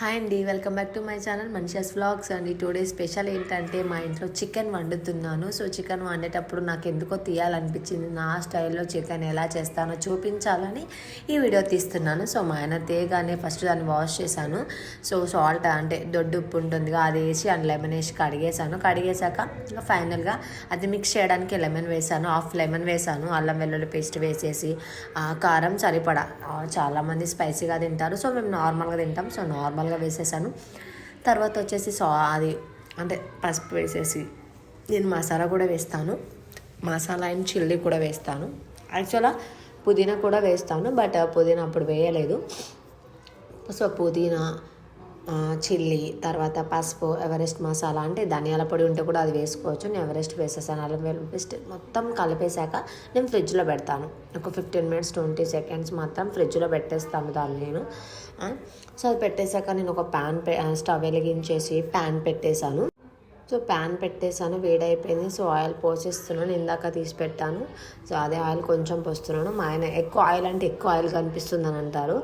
Hi అండి welcome back to my channel Manisha's vlogs. అండి today special ఏంటంటే మా ఇంట్లో చికెన్ వండుతున్నాను. సో చికెన్ వండేటప్పుడు నాకు ఎందుకో తీయాలనిపించింది. నా స్టైల్లో చికెన్ ఎలా చేస్తానో చూపించాలని ఈ వీడియో తీస్తున్నాను. సో మా ఆయన తేగానే ఫస్ట్ దాన్ని వాష్ చేశాను. సో సాల్ట్ అంటే దొడ్డు ఉప్పు ఉంటుందిగా అది వేసి అండ్ లెమన్ వేసి కడిగేసాను కడిగేశాక ఇంకా ఫైనల్గా అది మిక్స్ చేయడానికి లెమన్ వేసాను హాఫ్ లెమన్ వేసాను అల్లం వెల్లుల్లి పేస్ట్ వేసేసి ఆ, కారం సరిపడా. చాలామంది స్పైసీగా తింటారు. సో మేము నార్మల్గా తింటాం. సో నార్మల్గా వేసేసాను. తర్వాత వచ్చేసి సా అది అంటే పసుపు వేసేసి నేను మసాలా కూడా వేస్తాను. మసాలా అండ్ చిల్లీ కూడా వేస్తాను. యాక్చువల్గా పుదీనా కూడా వేస్తాను బట్ పుదీనా అప్పుడు వేయలేదు. సో పుదీనా చిల్లీ తర్వాత పసుపు ఎవరెస్ట్ మసాలా అంటే ధనియాల పొడి ఉంటే కూడా అది వేసుకోవచ్చు. నేను ఎవరెస్ట్ వేసేసాను. అల్లం వెల్లుల్లి పేస్ట్ మొత్తం కలిపేశాక నేను ఫ్రిడ్జ్లో పెడతాను. ఒక ఫిఫ్టీన్ మినిట్స్ ట్వంటీ సెకండ్స్ మాత్రం ఫ్రిడ్జ్లో పెట్టేస్తాను దాన్ని నేను. సో అది పెట్టేశాక నేను ఒక ప్యాన్ స్టవ్ వెలిగించేసి ప్యాన్ పెట్టేశాను. సో ప్యాన్ పెట్టేశాను వేడైపోయింది. సో ఆయిల్ పోసేస్తున్నాను ఇందాక తీసి పెట్టాను. సో అదే ఆయిల్ కొంచెం పోస్తున్నాను. మా ఆయన ఎక్కువ ఆయిల్ అంటే ఎక్కువ ఆయిల్ కనిపిస్తుంది అని అంటారు.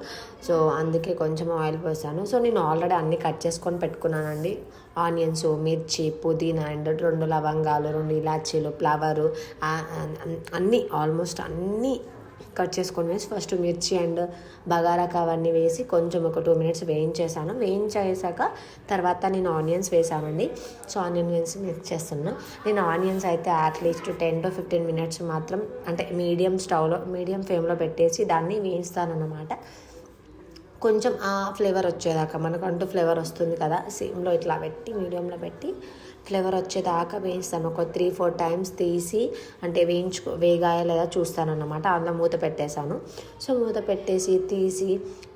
సో అందుకే కొంచెం ఆయిల్ పోసాను. సో నేను ఆల్రెడీ అన్నీ కట్ చేసుకొని పెట్టుకున్నానండి. ఆనియన్స్ మిర్చి పుదీనా అండ్ రెండు లవంగాలు రెండు ఇలాచీలు ఫ్లవరు అన్నీ ఆల్మోస్ట్ అన్నీ కట్ చేసుకొని వేసి ఫస్ట్ మిర్చి అండ్ బగారాకు అవన్నీ వేసి కొంచెం ఒక టూ మినిట్స్ వేయించేసాను. వేయించేసాక తర్వాత నేను ఆనియన్స్ వేసానండి. సో ఆనియన్ వేసి మిక్స్ చేస్తున్నాను నేను ఆనియన్స్ అయితే at least ten to fifteen minutes మాత్రం అంటే మీడియం స్టవ్లో మీడియం ఫ్లేమ్లో పెట్టేసి దాన్ని వేయిస్తానన్నమాట. కొంచెం ఆ ఫ్లేవర్ వచ్చేదాకా మనకంటూ ఫ్లేవర్ వస్తుంది కదా సేమ్లో ఇట్లా పెట్టి మీడియంలో పెట్టి ఫ్లేవర్ వచ్చేదాకా వేయిస్తాను. ఒక త్రీ ఫోర్ టైమ్స్ తీసి అంటే వేయించుకో వేగాయ లేదా చూస్తానన్నమాట. అందులో మూత పెట్టేశాను. సో మూత పెట్టేసి తీసి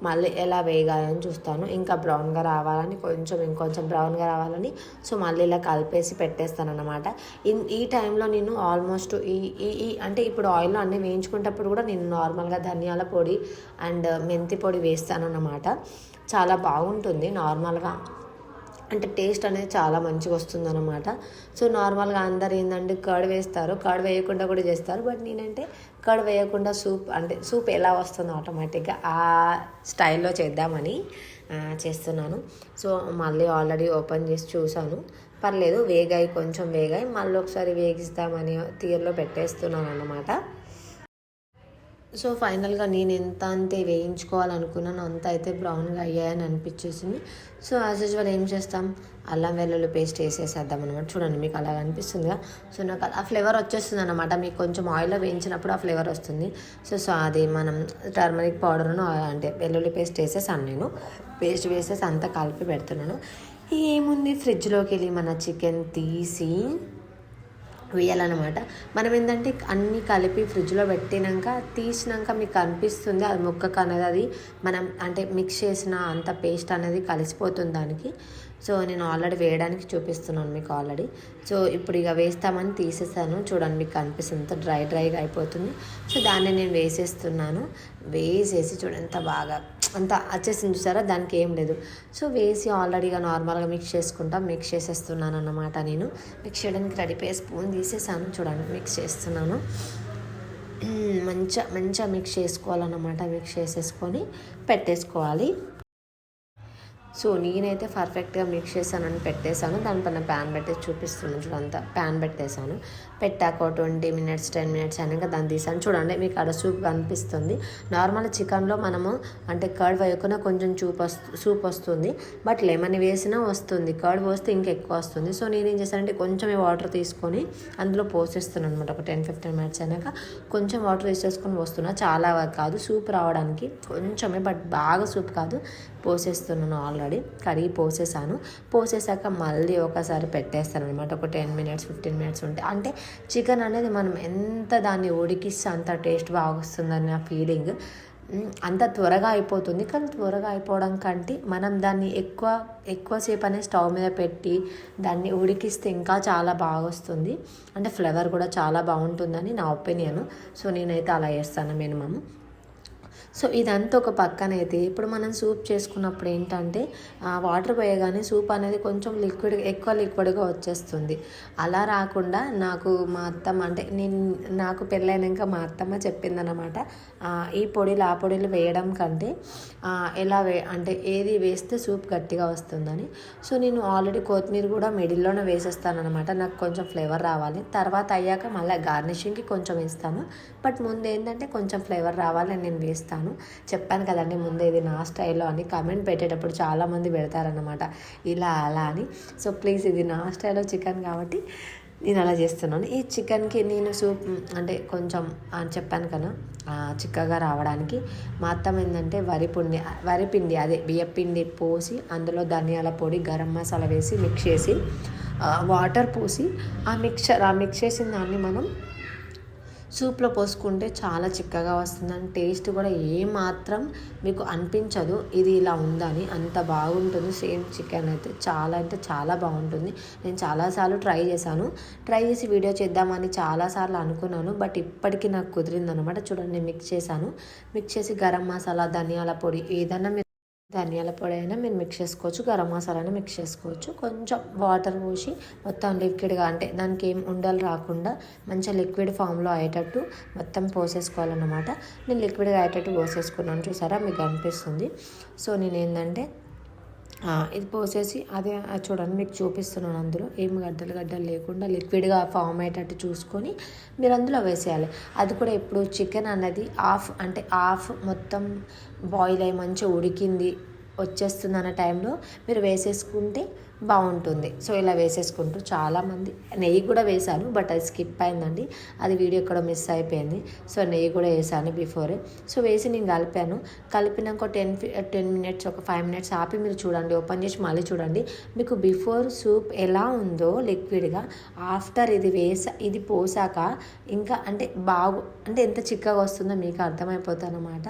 మళ్ళీ ఎలా వేగాయని చూస్తాను. ఇంకా బ్రౌన్గా రావాలని కొంచెం ఇంకొంచెం బ్రౌన్గా రావాలని సో మళ్ళీ ఇలా కలిపేసి పెట్టేస్తాను అనమాట ఈ టైంలో నేను ఆల్మోస్ట్ ఈ ఈ ఈ అంటే ఇప్పుడు ఆయిల్లో అన్నీ వేయించుకునేటప్పుడు కూడా నేను నార్మల్గా ధనియాల పొడి అండ్ మెంతి పొడి వేస్తాను అన్నమాట చాలా బాగుంటుంది. నార్మల్గా అంటే టేస్ట్ అనేది చాలా మంచిగా వస్తుంది అనమాట సో నార్మల్గా అందరు ఏంటంటే కర్డ్ వేస్తారు. కర్డ్ వేయకుండా కూడా చేస్తారు. బట్ నేనంటే కర్డ్ వేయకుండా సూప్ అంటే సూప్ ఎలా వస్తుందో ఆటోమేటిక్గా ఆ స్టైల్లో చేద్దామని చేస్తున్నాను. సో మళ్ళీ ఆల్రెడీ ఓపెన్ చేసి చూశాను. పర్లేదు వేగాయి కొంచెం వేగాయి. మళ్ళీ ఒకసారి వేగిస్తామని తీరులో పెట్టేస్తున్నాను అన్నమాట సో ఫైనల్గా నేను ఎంత అంతే వేయించుకోవాలనుకున్నాను అంత అయితే బ్రౌన్గా అయ్యాయని అనిపించేసింది. సో యాజ్ యూజువల్ ఏం చేస్తాం? అల్లం వెల్లుల్లి పేస్ట్ వేసేసేద్దాం అనమాట చూడండి మీకు అలా అనిపిస్తుందిగా. సో నాకు ఆ ఫ్లేవర్ వచ్చేస్తుంది అనమాట మీకు కొంచెం ఆయిల్లో వేయించినప్పుడు ఆ ఫ్లేవర్ వస్తుంది. సో సో అది మనం టర్మరిక్ పౌడర్ను అంటే వెల్లుల్లి పేస్ట్ వేసేసాను నేను. పేస్ట్ వేసేసి అంతా కలిపి పెడుతున్నాను. ఏముంది? ఫ్రిడ్జ్లోకి వెళ్ళి మన చికెన్ తీసి వేయాలన్నమాట. మనం ఏంటంటే అన్నీ కలిపి ఫ్రిడ్జ్లో పెట్టినాక తీసినాక మీకు కనిపిస్తుంది అది ముక్కకు అనేది అది మనం అంటే మిక్స్ చేసిన అంత పేస్ట్ అనేది కలిసిపోతుంది దానికి. సో నేను ఆల్రెడీ వేయడానికి చూపిస్తున్నాను మీకు ఆల్రెడీ. సో ఇప్పుడు ఇక వేస్తామని తీసేసాను. చూడండి మీకు కనిపిస్తుంది. అంత డ్రై డ్రైగా అయిపోతుంది. సో దాన్ని నేను వేసేస్తున్నాను. వేసేసి చూడండి ఎంత బాగా అంత వచ్చేసింది చూసారా? దానికి ఏం లేదు. సో వేసి ఆల్రెడీగా నార్మల్గా మిక్స్ చేసుకుంటా. మిక్స్ చేసేస్తున్నాను అన్నమాట నేను. మిక్స్ చేయడానికి రెడీ పే స్పూన్ తీసేసాను. చూడండి మిక్స్ చేస్తున్నాను. మంచిగా మంచిగా మిక్స్ చేసుకోవాలన్నమాట. మిక్స్ చేసేసుకొని పెట్టేసుకోవాలి. సో నేనైతే పర్ఫెక్ట్గా మిక్స్ చేశానని పెట్టేశాను. దానిపైన ప్యాన్ పెట్టేసి చూపిస్తున్నాను చూడంతా ప్యాన్ పెట్టేశాను. పెట్టాక ట్వంటీ మినిట్స్ టెన్ మినిట్స్ అయినాక దాన్ని తీసాను చూడండి మీకు అక్కడ సూప్ కనిపిస్తుంది. నార్మల్ చికెన్లో మనము అంటే కర్డ్ వేయకుండా కొంచెం చూప్ వస్తు సూప్ వస్తుంది. బట్ లెమన్ వేసినా వస్తుంది. కర్డ్ పోస్తే ఇంకా ఎక్కువ వస్తుంది. సో నేనేం చేశానంటే కొంచెమే వాటర్ తీసుకొని అందులో పోసేస్తున్నాను అనమాట ఒక టెన్ ఫిఫ్టీన్ మినిట్స్ అయినాక కొంచెం వాటర్ వేసేసుకొని వస్తున్నా చాలా కాదు. సూప్ రావడానికి కొంచెమే బట్ బాగా సూప్ కాదు. పోసేస్తున్నాను ఆల్రెడీ. కడిగి పోసేసాను. పోసేసాక మళ్ళీ ఒకసారి పెట్టేస్తాను అనమాట ఒక టెన్ మినిట్స్ ఫిఫ్టీన్ మినిట్స్ ఉంటే. అంటే చికెన్ అనేది మనం ఎంత దాన్ని ఉడికిస్తే అంత టేస్ట్ బాగా వస్తుందని నా ఫీలింగ్. అంత త్వరగా అయిపోతుంది. కానీ త్వరగా అయిపోవడం కంటే మనం దాన్ని ఎక్కువ ఎక్కువసేపు అనే స్టవ్ మీద పెట్టి దాన్ని ఉడికిస్తే ఇంకా చాలా బాగా వస్తుంది. అంటే ఫ్లేవర్ కూడా చాలా బాగుంటుందని నా ఒపీనియన్. సో నేనైతే అలా చేస్తాను మినిమమ్. సో ఇదంతా ఒక పక్కన అయితే ఇప్పుడు మనం సూప్ చేసుకున్నప్పుడు ఏంటంటే వాటర్ పోయగానే సూప్ అనేది కొంచెం లిక్విడ్ ఎక్కువ లిక్విడ్గా వచ్చేస్తుంది. అలా రాకుండా నాకు మా అత్తమ్మ అంటే నేను నాకు పెళ్ళైనాక మా అత్తమ్మ చెప్పిందనమాట ఈ పొడిలు ఆ పొడిలు వేయడం కంటే ఎలా వే అంటే ఏది వేస్తే సూప్ గట్టిగా వస్తుందని. సో నేను ఆల్రెడీ కొత్తిమీర కూడా మిడిల్లోనే వేసేస్తానమాట నాకు కొంచెం ఫ్లేవర్ రావాలి. తర్వాత అయ్యాక మళ్ళీ గార్నిషింగ్కి కొంచెం వేస్తాను. బట్ ముందు ఏంటంటే కొంచెం ఫ్లేవర్ రావాలని నేను వేస్తాను. చెప్పాను. కదండి ముందే ఇది నా స్టైల్లో అని కమెంట్ పెట్టేటప్పుడు చాలామంది పెడతారనమాట ఇలా అలా అని. సో ప్లీజ్ ఇది నా స్టైల్లో చికెన్ కాబట్టి నేను అలా చేస్తున్నాను. ఈ చికెన్కి నేను సూప్ అంటే కొంచెం అని చెప్పాను కదా చిక్కగా రావడానికి. మా ఏంటంటే వరి పిండి వరి పిండి అదే బియ్యం పిండి పోసి అందులో ధనియాల పొడి గరం మసాలా వేసి మిక్స్ చేసి వాటర్ పోసి ఆ మిక్చర్ ఆ మిక్స్ చేసిన దాన్ని మనం సూప్లో పోసుకుంటే చాలా చిక్కగా వస్తుందని టేస్ట్ కూడా ఏమాత్రం మీకు అనిపించదు. ఇది ఇలా ఉందని అంత బాగుంటుంది. సేమ్ చికెన్ అయితే చాలా అంటే చాలా బాగుంటుంది. నేను చాలాసార్లు ట్రై చేశాను. ట్రై చేసి వీడియో చేద్దామని చాలాసార్లు అనుకున్నాను. బట్ ఇప్పటికీ నాకు కుదిరింది అనమాట చూడండి నేను మిక్స్ చేశాను. మిక్స్ చేసి గరం మసాలా ధనియాల పొడి ఏదైనా మీరు ధనియాల పొడి అయినా మీరు మిక్స్ చేసుకోవచ్చు గరం మసాలా అయినా మిక్స్ చేసుకోవచ్చు. కొంచెం వాటర్ పోసి మొత్తం లిక్విడ్గా అంటే దానికి ఏం ఉండలు రాకుండా మంచిగా లిక్విడ్ ఫామ్లో అయ్యేటట్టు మొత్తం పోసేసుకోవాలన్నమాట. నేను లిక్విడ్గా అయ్యేటట్టు పోసేసుకున్నాను చూసారా? మీకు అనిపిస్తుంది. సో నేను ఏంటంటే ఇది పోసేసి అదే చూడండి మీకు చూపిస్తున్నాను అందులో. ఏం గడ్డలు గడ్డలు లేకుండా లిక్విడ్గా ఫామ్ అయ్యేటట్టు చూసుకొని మీరు అందులో వేసేయాలి. అది కూడా ఇప్పుడు చికెన్ అన్నది ఆఫ్ అంటే ఆఫ్ మొత్తం బాయిల్ అయ్యి మంచిగా ఉడికింది. వచ్చేస్తుంది అన్న టైంలో మీరు వేసేసుకుంటే బాగుంటుంది. సో ఇలా వేసేసుకుంటూ చాలామంది నెయ్యి కూడా వేశాను బట్ అది స్కిప్ అయిందండి. అది వీడియో కూడా మిస్ అయిపోయింది. సో నెయ్యి కూడా వేసాను బిఫోరే. సో వేసి నేను కలిపాను. కలిపినాక టెన్ టెన్ మినిట్స్ ఒక ఫైవ్ మినిట్స్ ఆపి మీరు చూడండి ఓపెన్ చేసి మళ్ళీ చూడండి. మీకు బిఫోర్ సూప్ ఎలా ఉందో లిక్విడ్గా ఆఫ్టర్ ఇది వేసా ఇది పోసాక ఇంకా అంటే బాగు అంటే ఎంత చిక్కగా వస్తుందో మీకు అర్థమైపోతుంది అనమాట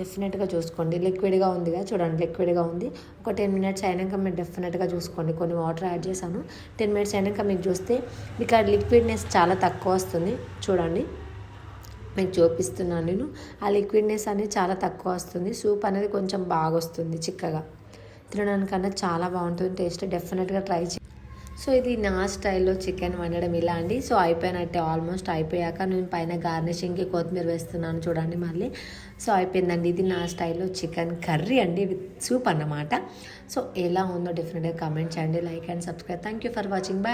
డెఫినెట్గా చూసుకోండి. లిక్విడ్గా ఉందిగా చూడండి లిక్విడ్గా ఉంది. ఒక టెన్ మినిట్స్ అయినాక మీరు డెఫినెట్గా చూసుకోండి. కొన్ని వాటర్ యాడ్ చేశాను. టెన్ మినిట్స్ అయినాక మీకు చూస్తే మీకు ఆ లిక్విడ్నెస్ చాలా తక్కువ వస్తుంది. చూడండి. మీకు చూపిస్తున్నాను నేను. ఆ లిక్విడ్నెస్ అనేది చాలా తక్కువ వస్తుంది. సూప్ అనేది కొంచెం బాగా వస్తుంది చిక్కగా. తినడానికన్నా చాలా బాగుంటుంది. టేస్ట్ డెఫినెట్గా ట్రై చే సో ఇది నా స్టైల్లో చికెన్ వండడం ఇలా అండి. సో అయిపోయినట్టే ఆల్మోస్ట్ అయిపోయాక నేను పైన గార్నిషింగ్కి కొత్తిమీర వేస్తున్నాను చూడండి మళ్ళీ. సో అయిపోయిందండి ఇది నా స్టైల్లో చికెన్ కర్రీ అండి విత్ సూప్ అన్నమాట. సో ఎలా ఉందో డెఫినెట్గా కామెంట్ చేయండి like and subscribe. Thank you for watching bye